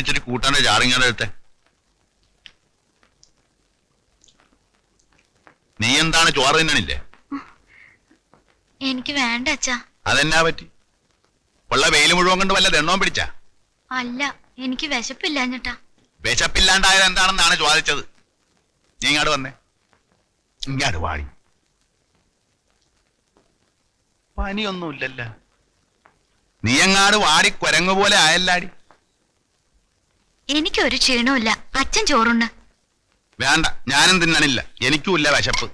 ഇച്ചിരി കൂട്ടാനേ ചാറിങ്ങനെ എടുത്തെ. നീ എന്താണ് ചോറ് തിന്നണില്ലേ? എനിക്ക് വേണ്ട അച്ഛാ. അതെന്നാ പറ്റി? ഉള്ള വെയിൽ മുഴുവൻ കൊണ്ട് വല്ല ദണ്ണവും പിടിച്ച? അല്ല എനിക്ക് വിശപ്പില്ലാഞ്ഞിട്ടാ. വിശപ്പില്ലാണ്ടായത് എന്താണെന്നാണ് ചോദിച്ചത്. നീ ഇങ്ങോട്ട് വന്നേ. ഇങ്ങോട്ട് വാടി. പനിയൊന്നുമില്ലല്ല. നീ എങ്ങാട് വാടി കുരങ്ങു പോലെ ആയല്ലാടി. എനിക്കൊരു ക്ഷീണമില്ല അച്ഛൻ ചോറുണ്ട് വേണ്ട ഞാനും തിന്നണില്ല. എനിക്കുമില്ല വിശപ്പ്.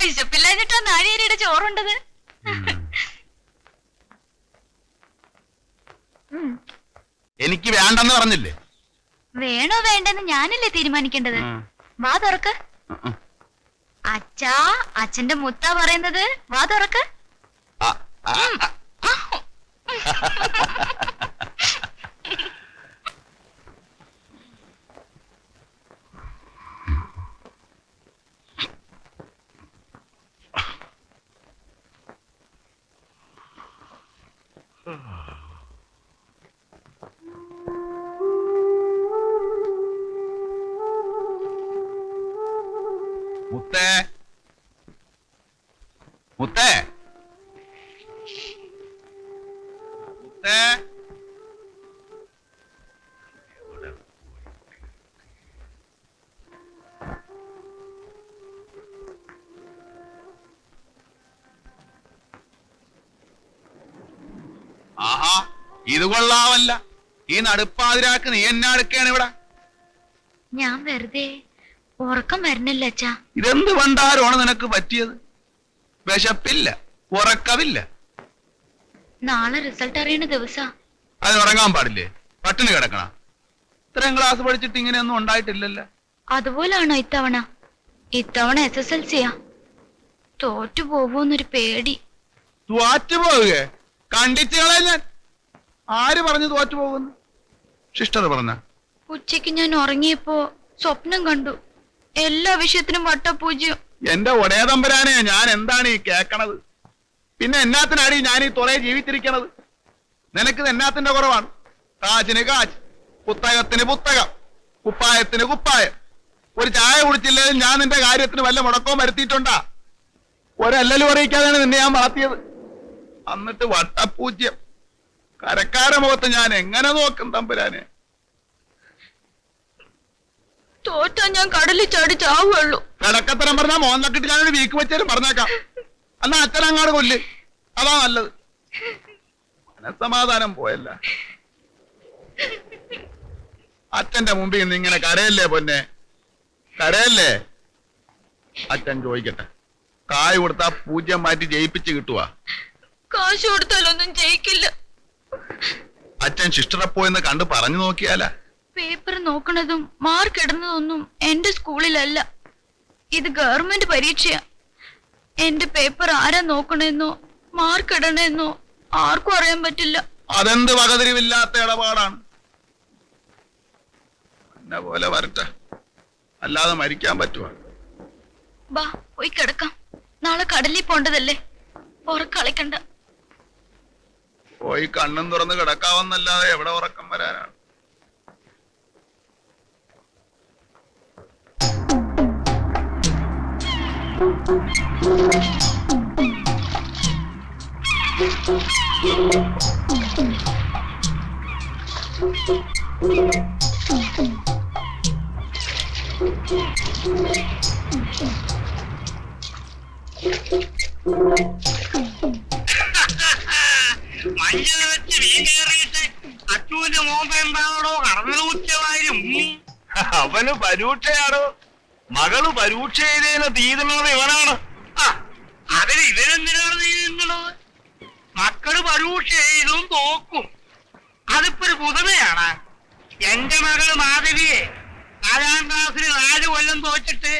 വിശപ്പില്ലാഞ്ഞിട്ടാ നാഴിയേരിയുടെ ചോറുണ്ടത്. എനിക്ക് വേണ്ടെന്ന് പറഞ്ഞില്ലേ? വേണോ വേണ്ടെന്ന് ഞാനല്ലേ തീരുമാനിക്കേണ്ടത്? വാ തുറക്ക്. അച്ഛാ അച്ഛന്റെ മുത്ത പറയുന്നത്. വാ തുറക്ക്. മുത്തേ. ആഹാ ഇത് കൊള്ളാവല്ല. ഈ നടുപ്പാതിരാക്ക് നീ എന്നാ എടുക്കാണ് ഇവിടെ. ഞാൻ വെറുതെ ഉറക്കം വരണില്ല അച്ഛാ. ഇതെന്ത് പണ്ടാരമാണ് നിനക്ക് പറ്റിയത്? വിശപ്പില്ല ഉറക്കവില്ല നാളെ റിസൾട്ട് അറിയണ ദിവസാ. അതിന് ഉറങ്ങാൻ പാടില്ലേ? പട്ടിണി കിടക്കണ. ഇത്രയും ക്ലാസ് പഠിച്ചിട്ട് ഇങ്ങനെയൊന്നും ഉണ്ടായിട്ടില്ലല്ലോ. അതുപോലാണോ ഇത്തവണ? ഇത്തവണ എസ് എസ് എൽ സിയാ തോറ്റു പോവോന്നൊരു പേടി. തോറ്റു പോവുകയെ കണ്ടിച്ച് കളയാൻ ഞാൻ. ആര് പറഞ്ഞു തോറ്റു പോകുന്നു സിസ്റ്റർ പറഞ്ഞ. ഉച്ചയ്ക്ക് ഞാൻ ഉറങ്ങിയപ്പോ സ്വപ്നം കണ്ടു. എല്ലാ വിഷയത്തിനും വട്ടപൂജ്യം. എന്റെ ഒടേതമ്പരാനെ ഞാൻ എന്താണ് ഈ കേക്കണത്? പിന്നെ എന്നാത്തിനാടി ഞാൻ ഈ തുറയെ ജീവിച്ചിരിക്കണത്? നിനക്ക് എന്നാത്തിന്റെ കുറവാണ്. കാച്ചിന് കാച്ച് പുസ്തകത്തിന് പുസ്തകം കുപ്പായത്തിന് കുപ്പായം. ഒരു ചായ കുടിച്ചില്ലെങ്കിൽ ഞാൻ നിന്റെ കാര്യത്തിന് വല്ല മുടക്കവും വരുത്തിയിട്ടുണ്ടാ? ഒരല്ലലും അറിയിക്കാതെയാണ് നിന്നെ ഞാൻ വളർത്തിയത്. എന്നിട്ട് വട്ടപ്പൂജ്യം കരക്കാര മുഖത്ത് ഞാൻ എങ്ങനെ നോക്കും തമ്പുരാനെ? തോറ്റാ ഞാൻ കടലിൽ ചാടി ചാവുള്ളൂ. കടക്കത്തരം പറഞ്ഞാൽ മോൻ തക്കിട്ട് ഞാനൊരു വീക്ക് വെച്ചാലും പറഞ്ഞേക്കാം. എന്നാ അച്ഛനങ്ങാട് കൊല്ല്. അതാ നല്ലത്. മനസമാധാനം പോയല്ല. അച്ഛന്റെ മുമ്പിൽ നിന്ന് ഇങ്ങനെ കരയല്ലേ പൊന്നെ? കരയല്ലേ? അച്ഛൻ ചോദിക്കട്ടെ. കായ് കൊടുത്താ പൂജ്യം മാറ്റി ജയിപ്പിച്ച് കിട്ടുവാ. കാശ് കൊടുത്താലൊന്നും ജയിക്കില്ല. അച്ഛൻ ശിഷ്ടറെ പോയെന്ന് കണ്ട് പറഞ്ഞു നോക്കിയാലാ? പേപ്പർ നോക്കണതും മാർക്ക് ഇടുന്നതൊന്നും എന്റെ സ്കൂളിലല്ല. ഇത് ഗവൺമെന്റ് പരീക്ഷയാ. എന്റെ പേപ്പർ ആരാ നോക്കണെന്നോ മാർക്ക് ഇടണെന്നോ ആർക്കും അറിയാൻ പറ്റില്ല. അതെന്ത് വകതിരിവില്ലാത്ത ഇടപാടാണ്? എന്നെ പോലെ വരട്ടെ. അല്ലാതെ മരിക്കാൻ പറ്റുവാ. ബാ പോയി കിടക്കാം. നാളെ കടലിൽ പോണ്ടതല്ലേ? ഉറക്കളിക്കണ്ട പോയി കണ്ണും തുറന്ന് കിടക്കാവെന്നല്ലാതെ എവിടെ ഉറക്കം വരാനാണ്? മഞ്ഞൾ വെച്ച് മീൻ കയറിയിട്ട് അച്ചുവിന്റെ മോമ്പ എന്താണോ കടന്നൽ ഉച്ചവായും അവന് പരീക്ഷയാണോ. മകൾ പരീക്ഷ എഴുതിയതിന് തീരുന്നത് ഇവനാണ്. അതിന് ഇവരെന്തിനാണ് തീരുന്നത്? മക്കൾ പരീക്ഷ എഴുതും തോക്കും. അതിപ്പോ ഒരു പുതുമയാണ്. എന്റെ മകൾ മാധവിയെ നാലാം ക്ലാസ്സിൽ നാല് കൊല്ലം തോച്ചിട്ട്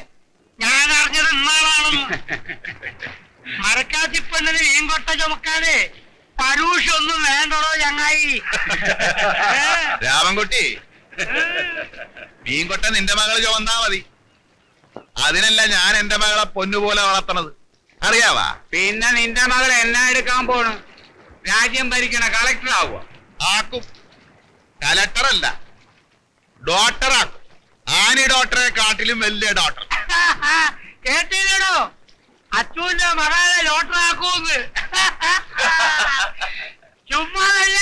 ഞാൻ അറിഞ്ഞത് ഇന്നാളാണെന്ന്. മരക്കാത്തിപ്പെണ്ണിന് മീൻകൊട്ട ചുമക്കാതെ പരൂഷ ഒന്നും വേണ്ടടോ ചങ്ങായി. ഏ? രാമൻകുട്ടി മീൻകൊട്ട നിന്റെ മകൾ ചുവന്നാ മതി. അതിനല്ല ഞാൻ എന്റെ മകളെ പൊന്നുപോലെ വളർത്തണത്. അറിയാവാ? പിന്നെ നിന്റെ മകൾ എന്നാ എടുക്കാൻ പോണു? രാജ്യം ഭരിക്കണ കളക്ടർ ആവുക ആക്കും. കലക്ടർ അല്ല ഡോക്ടറാക്കും ആനി ഡോക്ടറെ കാട്ടിലും വലിയ ഡോക്ടർ കേട്ടില്ലടോ? അച്ഛന്റെ മകളെ ലോട്ടറാക്കൂന്ന് ചുമ്മാതല്ല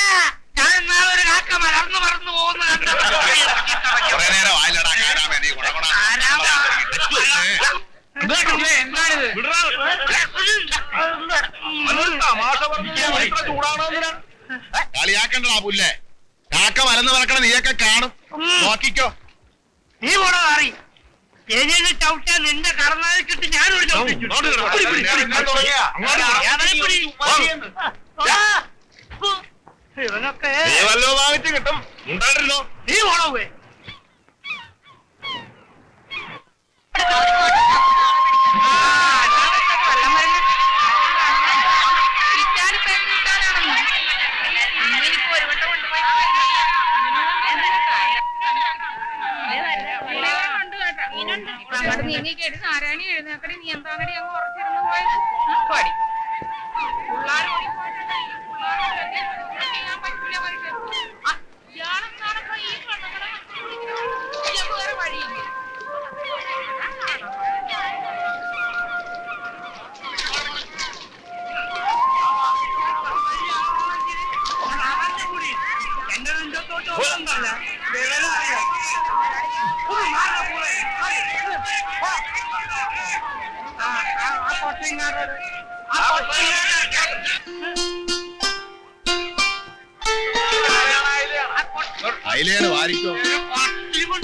ഞാൻ എന്നാ ഒരു കാക്ക മലർന്നു മറന്നു പോകുന്നു കുറെ നേരം ആയില്ലടാ കാരാമേ നീ ഗുണഗുണ എന്താണിത്? കളിയാക്കണ്ടടാ പുല്ലേ. കാക്ക മലന്ന് പറക്കണ നീയൊക്കെ കാണും നോക്കിക്കോ നീ പോടാ മാറി എന്നെ ചവിട്ടാൻ നിന്റെ കടന്നാലിൽ കിട്ടി ഞാനൊരു ചവിട്ടിച്ചു. പിടി, പിടി, പിടി. ഏതായാലും പിടി. ആ. ഇവനൊക്കെ നീ വല്ലോ വാങ്ങിച്ച് കിട്ടും ഉണ്ടായിരുന്നോ നീ പോണോ പോയി അങ്ങോട്ട് നീങ്ങി കേട്ട് നാരായണി എഴുന്നേക്കടി നീ എന്താ എന്താണടി അങ്ങ് ഉറച്ചിരുന്നു പോയി പടി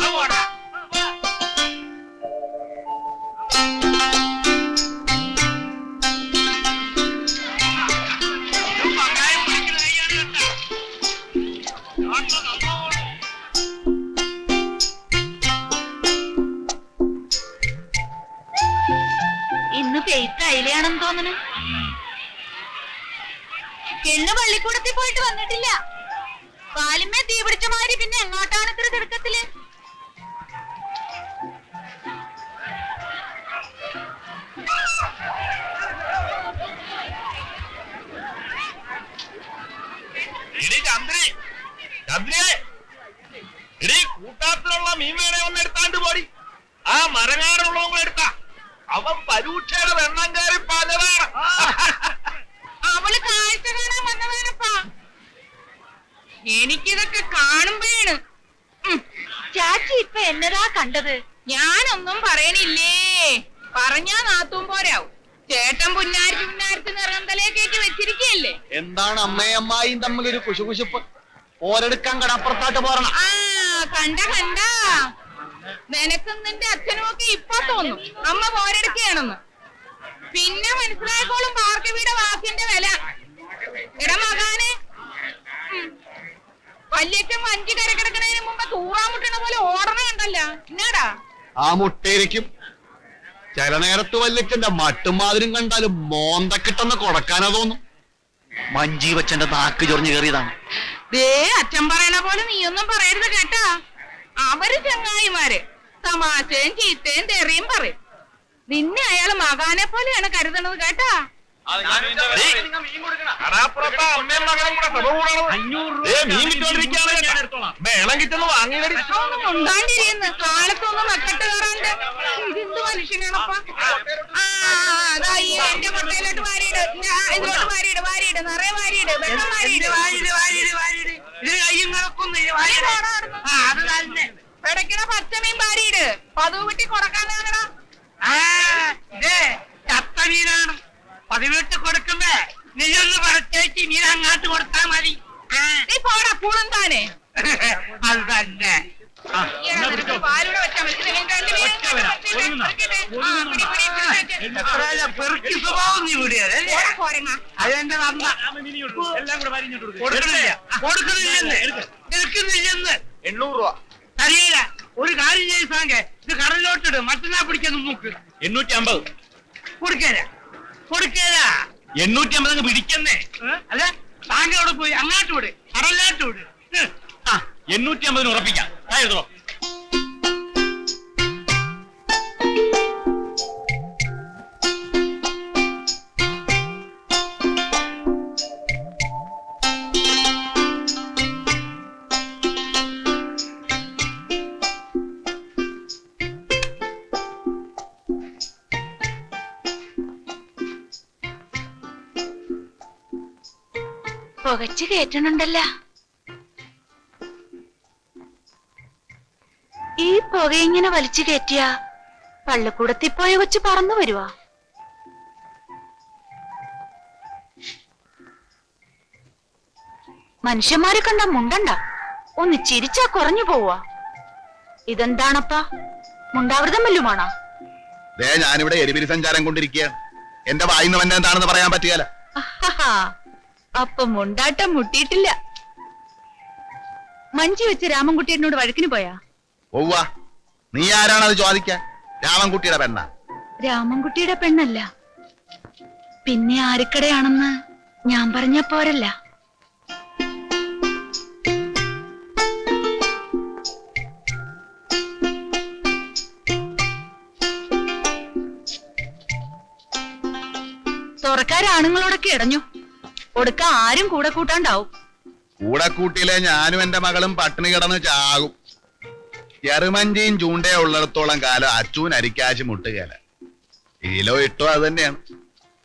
നമ്മോട് ഇന്ന് പെയ്ത്ത് അയിലയാണെന്ന് തോന്നുന്നു. പെണ്ണ് പള്ളിക്കൂടത്തിൽ പോയിട്ട് വന്നിട്ടില്ല. പാലിമേ തീ പിടിച്ച മാതിരി പിന്നെ എങ്ങോട്ടാണ് ഇത്ര തിടുക്കത്തിൽ? കൂട്ടാത്തിലുള്ള മീൻ വേണേ ഒന്ന് എടുത്താണ്ട് പോടി. ആ മരങ്ങാടുള്ളവൻ കൂടെ എടുത്താ. അവൻ വെണ്ണം വെണ്ണങ്കാരി പലതാണ് അവൾ കാഴ്ച കാണാൻ എനിക്കിതൊക്കെ കാണുമ്പോഴാണ്. ചാച്ചി ഇപ്പൊ എന്നതാ കണ്ടത്? ഞാനൊന്നും പറയണില്ലേ? പറഞ്ഞാ നാത്തും പോരാവും ചേട്ടൻ പുന്നാരിച്ച് പുന്നാരിച്ച് നിറം തലയൊക്കെ വെച്ചിരിക്കല്ലേ എന്താണ് അമ്മയും അമ്മായിയും തമ്മിൽ ഒരു കുശുകുശുപ്പ്? ഓരെടുക്കാൻ കടപ്പുറത്തായിട്ട് പോരണം. ആ കണ്ട കണ്ട. നിനക്കും നിന്റെ അച്ഛനും ഒക്കെ ഇപ്പൊ തോന്നും. അമ്മ പോരെടുക്കുകയാണെന്ന്. പിന്നെ മനസ്സിലായപ്പോഴും പാർക്കവിയുടെ വാക്കിന്റെ വില. എടാ മകാനെ. വല്യച്ഛൻ വഞ്ചി കരക്കിടക്കണതിന് മുമ്പ് തൂറാൻ മുട്ടണ പോലെ ഓടണ കണ്ടല്ല. എന്നാടാ ആ മുട്ടയിരിക്കും. ചില നേരത്ത് വല്യച്ഛന്റെ മട്ടുമാതിരും കണ്ടാലും മോന്തക്കിട്ടെന്ന് കൊടക്കാനാ തോന്നും. മഞ്ജീവച്ചന്റെ നാക്ക് ചൊറിഞ്ഞു കയറിയതാണ്. ദേ അച്ഛൻ പറയണ പോലെ നീയൊന്നും പറയരുത് കേട്ടാ. അവർ ചങ്ങായിമാര്. തമാശയും ചീത്തയും തെറിയും പറയും. നിന്നെ അയാൾ മകാനെ പോലെയാണ് കരുതണത് കേട്ടാ. ഉണ്ടാണ്ടിരിക്കുന്നു. കാലത്തൊന്നും കയറാണ്ട്. ഇതെന്ത് മനുഷ്യനാണപ്പ? ആ അതാ ഈ എന്റെ മുട്ടയിലോട്ട് വാരിയിട്. ഞാൻ ഇതിലോട്ട് വാരിയിട് വാരിയിട്. നിറയെ വാരിയിട്. വെള്ളം വാരിയിട്. വാരിട്, വാരിട്, വാരിട്. ഇത് കയ്യും കണക്കൊന്നും ഇല്ല, ആ, അത് തന്നെ. പിടയ്ക്കണ പച്ചമീൻ വാരിയിട്. പതുവ് വെട്ടി കൊടുക്കാനാകടാ ആ, ഇതേ ചത്ത മീനാണ്. പതിവിട്ട് കൊടുക്കുമ്പേ നീ ഒന്ന് പറിച്ചേക്ക് നീ അങ്ങാട്ട് കൊടുത്താ മതി. നീ പോടാ പുളും താനെ അത് തന്നെ. പെറുക്കി സ്വഭാവം നീ പോരങ്ങ. അതെന്റെ നന്ദ. കൊടുക്കുന്നില്ല കൊടുക്കുന്നില്ലെന്ന്. എടുക്കുന്നില്ലെന്ന് എണ്ണൂറ് രൂപ. അറിയില്ല ഒരു കാര്യം ചെയ്ത് സാങ്കെ. ഇത് കടലിലോട്ടിട്. മറ്റന്നാ പിടിക്കാൻ നോക്ക് എണ്ണൂറ്റി അമ്പത്. കൊടുക്കേല കൊടുക്കേല എണ്ണൂറ്റി അമ്പത് അങ്ങ് പിടിക്കുന്നേ അല്ല താങ്കൾ അവിടെ പോയി അങ്ങാട്ട് വിട് കടലാട്ട് വിട്. ആ എണ്ണൂറ്റി അമ്പതിന് ഉറപ്പിക്കാം എഴുതോ പുകച്ചു കയറ്റണുണ്ടല്ല ഈ പുക ഇങ്ങനെ വലിച്ചു കയറ്റിയ പള്ളിക്കൂടത്തിൽ പോയ കൊച്ചു പറന്നു വരുവാ. മനുഷ്യന്മാരെ കണ്ട മുണ്ടണ്ട. ഒന്ന് ചിരിച്ചാ കുറഞ്ഞു പോവാ ഇതെന്താണപ്പാ? മുണ്ടാവൃതം വല്ലുമാണോ ഞാനിവിടെ എരിപിരി സഞ്ചാരം കൊണ്ടിരിക്കുക എന്റെ വായിന്ന് വന്നെ എന്താണെന്ന് പറയാൻ പറ്റിയല്ല ആഹാ. അപ്പൊ മുണ്ടാട്ടം മുട്ടിയിട്ടില്ല. മഞ്ചി വെച്ച് രാമൻകുട്ടിയോട് വഴക്കിന് പോയാ? ഒവ്വ നീ ആരാണത് ചോദിക്കാൻ? രാമൻകുട്ടിയുടെ പെണ്ണ? രാമൻകുട്ടിയുടെ പെണ്ണല്ല. പിന്നെ ആരുക്കടയാണെന്ന് ഞാൻ പറഞ്ഞ പോരല്ല. തുറക്കാരാണുങ്ങളോടൊക്കെ ഇടഞ്ഞു. ഒടുക്ക ആരും കൂടെ കൂട്ടാണ്ടാവും. കൂടെ കൂട്ടിയിലെ ഞാനും എന്റെ മകളും പട്ടിണി കിടന്ന് ചാകും. ചെറുമഞ്ചിയും ചൂണ്ടേ ഉള്ളിടത്തോളം കാലം അച്ചൂൻ അരിക്കാശ് മുട്ടുകേല. ഇതിലോ ഇട്ടോ അത് തന്നെയാണ്.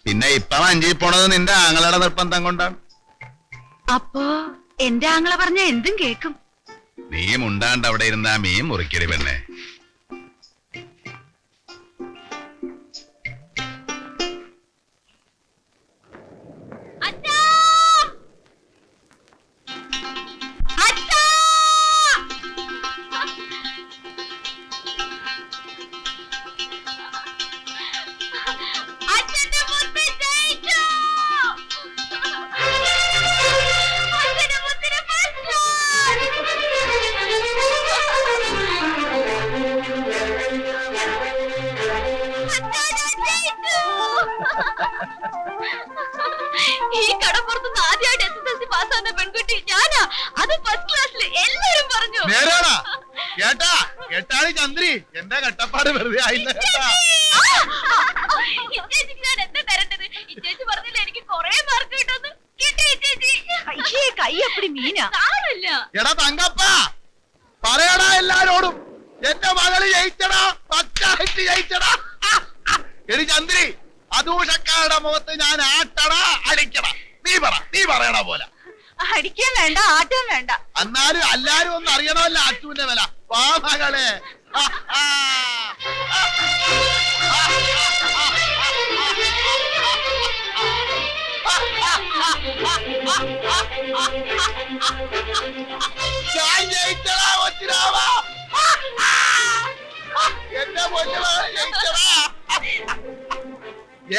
പിന്നെ ഇപ്പൊ മഞ്ചി പോണത് നിന്റെ ആങ്ങളുടെ നിർബന്ധം കൊണ്ടാണ്. അപ്പോ എന്റെ ആങ്ങളെ പറഞ്ഞ എന്തും കേക്കും നീ മുണ്ടാണ്ട് അവിടെ ഇരുന്നാ മീൻ മുറിക്കടി പെണ്ണെ. അപ്പടി മീനാ സാരല്ല എടാ തങ്കപ്പ പറയടാ എല്ലാരോടും. എന്റെ മകൾ ജയിച്ചടാ പച്ചായിട്ട് ജയിച്ചടാ. എടി ചന്ദ്രി അദൂഷക്കാരുടെ മുഖത്ത് ഞാൻ ആട്ടടാ അടിക്കടാ. നീ പറ നീ പറയണ പോലെ. അടിക്കാൻ വേണ്ട ആട്ടും വേണ്ട. എന്നാലും എല്ലാരും ഒന്ന് അറിയണമല്ലോ അച്ചുവിന്റെ വില. വാ മകളെ.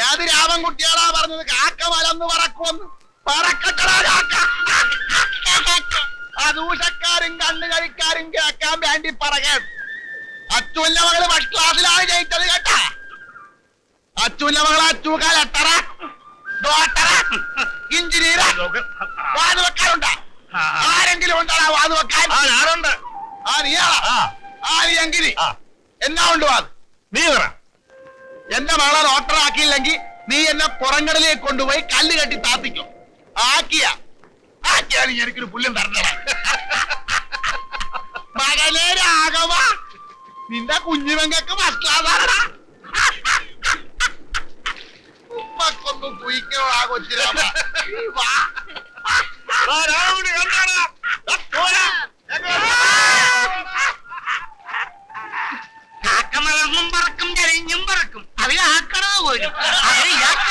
ഏത് രാമൻകുട്ടിയാളാ പറഞ്ഞത്? കാക്ക മലന്ന് പറക്കുമെന്ന് പറക്കട്ടടാ കാക്ക. അദൂഷക്കാരും കണ്ണു കഴിക്കാരും കേക്കാൻ വേണ്ടി പറകൻ അച്ചുവിന്റെ മകൾ ഫസ്റ്റ് ക്ലാസ്സിലാണ് ജയിച്ചത് കേട്ടാ. അച്ചുവിന്റെ മകൾ അച്ചൂക്കാൽ എട്ടറ ഡോക്ടറ എഞ്ചിനീയർ വാത് ആരെങ്കിലും ഉണ്ടാ വാത് വെക്കാൻ. ആരുണ്ട് ആ നീയാളാ ആ. നീ എങ്കിരി. എന്നാ ഉണ്ട് വാത് നീ പറ. എന്റെ മകളെ റോട്ടറാക്കിയില്ലെങ്കിൽ നീ എന്നെ പുറങ്കടലേക്ക് കൊണ്ടുപോയി കല്ല് കെട്ടി താത്തിക്കോ. ആക്കിയ. ആക്കിയാണ് എനിക്കൊരു പുല്ലും തരണേ മകനെ രാഘവ നിന്റെ കുഞ്ഞുമങ്ങൾക്ക് ആണടാ ഉമ്മക്കൊന്നും കുയിക്കോ ആ കൊച്ചിരാമ. കാക്കമലർന്നും പറക്കും ചരിഞ്ഞും പറക്കും. അതിൽ ആക്കണ പോലും. ഇയാൾക്കെന്താ